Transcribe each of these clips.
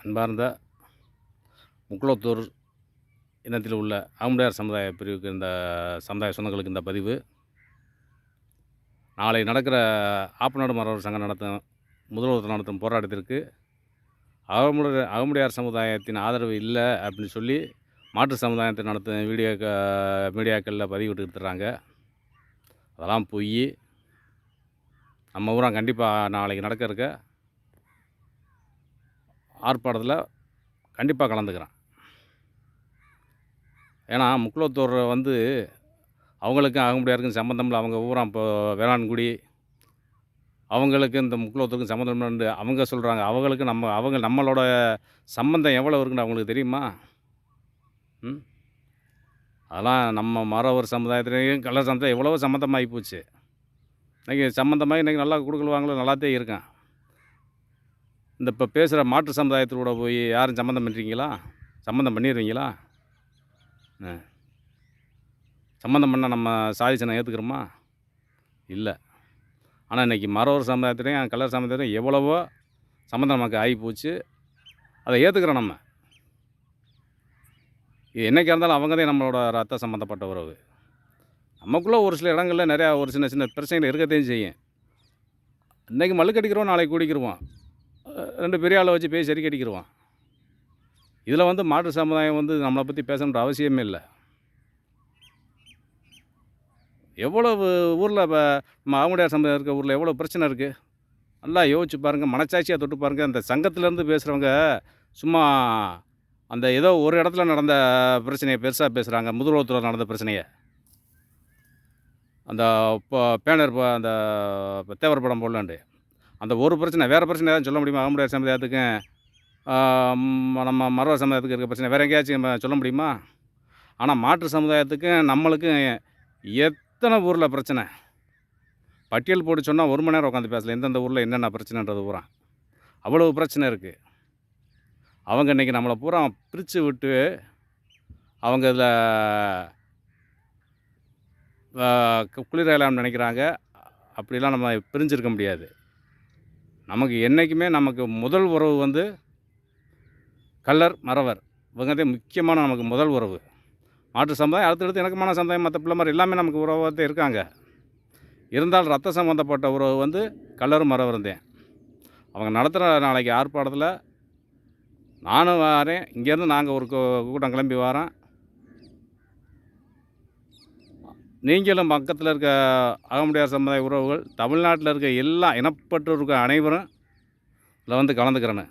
அன்பார்ந்த முக்குளத்தூர் இனத்தில் உள்ள ஆம்படையார் சமுதாய பிரிவுக்கு இந்த சமுதாய சொந்தங்களுக்கு இந்த பதிவு. நாளை நடக்கிற ஆப்பநாடு மரவர் சங்கம் நடத்தும் முதல்வர் நடத்தும் போராட்டத்திற்கு அகமுடைய அகமுடையார் சமுதாயத்தின் ஆதரவு இல்லை அப்படின்னு சொல்லி மாற்று சமுதாயத்தை நடத்தும் வீடியோ மீடியாக்களில் பதிவிட்டு எடுத்துறாங்க அதெல்லாம் போய். நம்ம ஊரம் கண்டிப்பாக நாளைக்கு நடக்க இருக்க ஆர்ப்பாட்டத்தில் கண்டிப்பாக கலந்துக்கிறேன். ஏன்னா முக்குலத்தூர் வந்து அவங்களுக்கும் அகமுடியாருக்கும் சம்மந்தம் இல்லை. அவங்க ஊரம் இப்போ வேளாண்குடி அவங்களுக்கு இந்த முக்குளத்தூருக்கும் சம்மந்தம் அவங்க சொல்கிறாங்க அவங்களுக்கு நம்ம அவங்க நம்மளோட சம்மந்தம் எவ்வளோ இருக்குன்னு அவங்களுக்கு தெரியுமா? ம்? அதெல்லாம் நம்ம மரவர் சமுதாயத்துலேயும் கலர் சமுதாயம் எவ்வளவோ சம்மந்தமாகி போச்சு. இன்றைக்கி சம்மந்தமாக இன்றைக்கி நல்லா கொடுக்கலுவாங்களோ நல்லாத்தே இருக்கேன். இந்த இப்போ பேசுகிற மாற்று சமுதாயத்தோட போய் யாரும் சம்மந்தம் பண்ணுறீங்களா சம்மந்தம் பண்ணிடுவீங்களா ஆ. சம்மந்தம் பண்ணால் நம்ம சாதிச்சனை ஏற்றுக்கிறோமா இல்லை. ஆனால் இன்றைக்கி மரவர் சமுதாயத்துலேயும் கலர் சமுதாயத்துலையும் எவ்வளவோ சம்மந்தம் நமக்கு ஆகி போச்சு. அதை ஏற்றுக்கிறோம் நம்ம. இது இருந்தாலும் அவங்க தான் நம்மளோட ரத்த சம்மந்தப்பட்ட உறவு. நமக்குள்ளே ஒரு சில இடங்களில் நிறையா ஒரு சின்ன சின்ன பிரச்சனைகள் இருக்கத்தையும் செய்யும். இன்றைக்கி மல்லுக்கடிக்கிறோம் நாளைக்கு குடிக்கிறோம். ரெண்டு பெரிய ஆளை வச்சு பேசி சரி இதில் வந்து மாற்று சமுதாயம் வந்து நம்மளை பற்றி பேசணுன்ற அவசியமே இல்லை. எவ்வளவு ஊரில் இப்போ நம்ம ஆவுடையார் சமுதாயம் இருக்க ஊரில் எவ்வளோ பிரச்சனை இருக்குது நல்லா யோசிச்சு பாருங்கள் மனச்சாட்சியாக தொட்டு பாருங்கள் அந்த சங்கத்திலேருந்து பேசுகிறவங்க சும்மா அந்த ஏதோ ஒரு இடத்துல நடந்த பிரச்சனையை பெருசாக பேசுகிறாங்க முதல்வத்தில் நடந்த பிரச்சனையை. அந்த இப்போ பேனர் இப்போ அந்த இப்போ தேவர் படம் போடலாண்டு அந்த ஒரு பிரச்சனை வேறு பிரச்சனை ஏதாவது சொல்ல முடியுமா? ஆமுடையார் சமுதாயத்துக்கும் நம்ம மரவ சமுதாயத்துக்கு இருக்க பிரச்சனை வேறு எங்கேயாச்சும் நம்ம சொல்ல முடியுமா? ஆனால் மாற்று சமுதாயத்துக்கும் நம்மளுக்கும் எத்தனை ஊரில் பிரச்சனை? பட்டியல் போட்டு சொன்னால் ஒரு மணி நேரம் உட்காந்து பேசல எந்தெந்த ஊரில் என்னென்ன பிரச்சனைன்றது பூரா. அவ்வளவு பிரச்சனை இருக்குது அவங்க இன்றைக்கி நம்மளை பூரா பிரித்து விட்டு அவங்க இதில் குளிரையலாம்னு நினைக்கிறாங்க. அப்படிலாம் நம்ம பிரிஞ்சிருக்க முடியாது. நமக்கு என்றைக்குமே நமக்கு முதல் உறவு வந்து கல்லர் மறவர். இவங்க தான் முக்கியமான நமக்கு முதல் உறவு. மாற்று சமுதாயம் அடுத்தடுத்து இணக்கமான சமுதாயம் மற்ற பிள்ளை எல்லாமே நமக்கு உறவாக தான் இருக்காங்க. இருந்தால் ரத்த சம்மந்தப்பட்ட உறவு வந்து கல்லரும் மறவரும் தான். அவங்க நடத்துகிற நாளைக்கு ஆர்ப்பாட்டத்தில் நானும் வரேன் இங்கேருந்து நாங்கள் ஒரு கூட்டம் கிளம்பி வரோம். நீங்களும் பக்கத்தில் இருக்க அகமுடையார் சமுதாய உறவுகள் தமிழ்நாட்டில் இருக்க எல்லா இனப்பட்டு அனைவரும் இதில் வந்து கலந்துக்கிறேன்னு.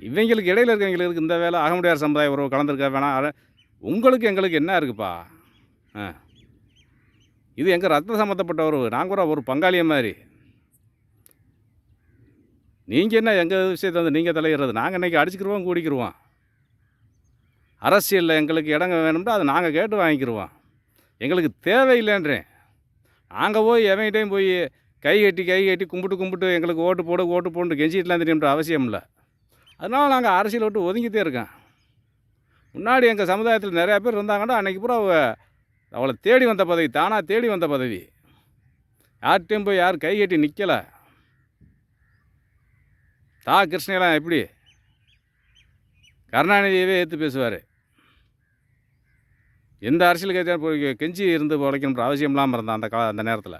இவங்களுக்கு இடையில இருக்கிறவங்களுக்கு இந்த வேலை அகமுடையார் சமுதாய உறவு கலந்துருக்க வேணாம்? அட- உங்களுக்கு எங்களுக்கு என்ன இருக்குப்பா? ஆ. இது எங்கள் ரத்த சம்மந்தப்பட்ட உறவு? நாங்கள் கூட ஒரு பங்காளிய மாதிரி. நீங்கள் என்ன எங்கள் விஷயத்தை வந்து நீங்கள் தலையிடுறது? நாங்கள் இன்றைக்கி அடிச்சுக்கிருவோம் கூடிக்கிருவோம். அரசியலில் எங்களுக்கு இடங்க வேணும்னா அதை நாங்கள் கேட்டு வாங்கிக்கிடுவோம் எங்களுக்கு தேவையில்லைன்றேன் நாங்கள் போய் எவன்கிட்டையும் போய் கை கட்டி கை கட்டி கும்பிட்டு கும்பிட்டு எங்களுக்கு ஓட்டு போடு ஓட்டு போட்டு கெஞ்சிட்டுலாம் தெரியும்ன்ற அவசியம் இல்லை. அதனால் நாங்கள் அரசியல் விட்டு ஒதுங்கிட்டே இருக்கோம். முன்னாடி எங்கள் சமுதாயத்தில் நிறையா பேர் இருந்தாங்கன்னா அன்றைக்கி பூரா அவளை தேடி வந்த பதவி தானாக தேடி வந்த பதவி. யார்கிட்டையும் போய் யார் கை கட்டி நிற்கலை தா கிருஷ்ணலாம் எப்படி? கருணாநிதியவே ஏற்று பேசுவார். எந்த அரசியல் கட்சியாக கெஞ்சி இருந்து உழைக்கணுன்ற அவசியம் இல்லாமல் இருந்தான் அந்த கா அந்த நேரத்தில்.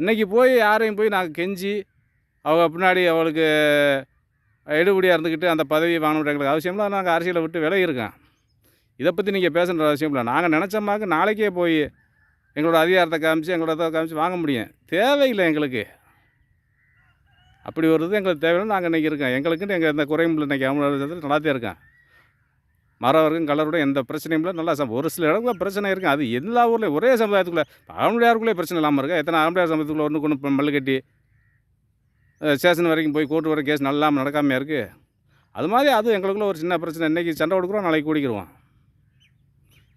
இன்றைக்கி போய் யாரையும் போய் நாங்கள் கெஞ்சி அவங்க பின்னாடி அவளுக்கு எடுபடியாக இருந்துக்கிட்டு அந்த பதவி வாங்கணுன்ற எங்களுக்கு அவசியம் இல்லை. நாங்கள் அரசியலை விட்டு விலகி இதை பற்றி நீங்கள் பேசுகிற அவசியம் இல்லை. நாங்கள் நினச்சோமாக்கு நாளைக்கே போய் எங்களோட அதிகாரத்தை காமிச்சு எங்களோட இதை காமிச்சு வாங்க முடியும். தேவையில்லை எங்களுக்கு. அப்படி ஒரு இது எங்களுக்கு தேவையில்லை. நாங்கள் இன்றைக்கி இருக்கோம். எங்களுக்குன்னு எங்கள் இந்த குறையும் இன்றைக்கி அவங்க நல்லாத்தே இருக்கேன் மறவருக்கும் கலரோட எந்த பிரச்சனையும் இல்லை. நல்லா ஒரு சில இடங்களில் பிரச்சனை இருக்குது அது எல்லா ஊர்லேயும் ஒரே சமுதாயத்துக்குள்ளே ஆம்பளையாருக்குள்ளே பிரச்சனை இல்லாமல் இருக்கா? எத்தனை ஆம்பளையார் சமுதாயத்துக்குள்ளே ஒன்று கொண்டு மல்லு கட்டி ஸ்டேஷன் வரைக்கும் போய் கோர்ட்டு வர கேஸ் நல்லா நடக்காமல் இருக்குது அது மாதிரி அது எங்களுக்குள்ள ஒரு சின்ன பிரச்சனை. இன்றைக்கி சண்டை கொடுக்குறோம் நாளைக்கு குடிக்கிறோம்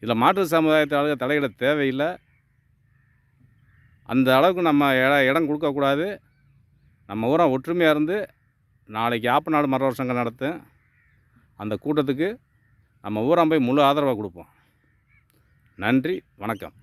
இதில் மாற்று சமுதாயத்தை ஆளுக தலையிட தேவையில்லை. அந்த அளவுக்கு நம்ம இட இடம் கொடுக்கக்கூடாது நம்ம ஊரம் ஒற்றுமையாக இருந்து நாளைக்கு ஆப்ப நாடு மரவர் சங்கம் நடத்தும். அந்த கூட்டத்துக்கு நம்ம ஊராக போய் முழு ஆதரவாக கொடுப்போம். நன்றி வணக்கம்.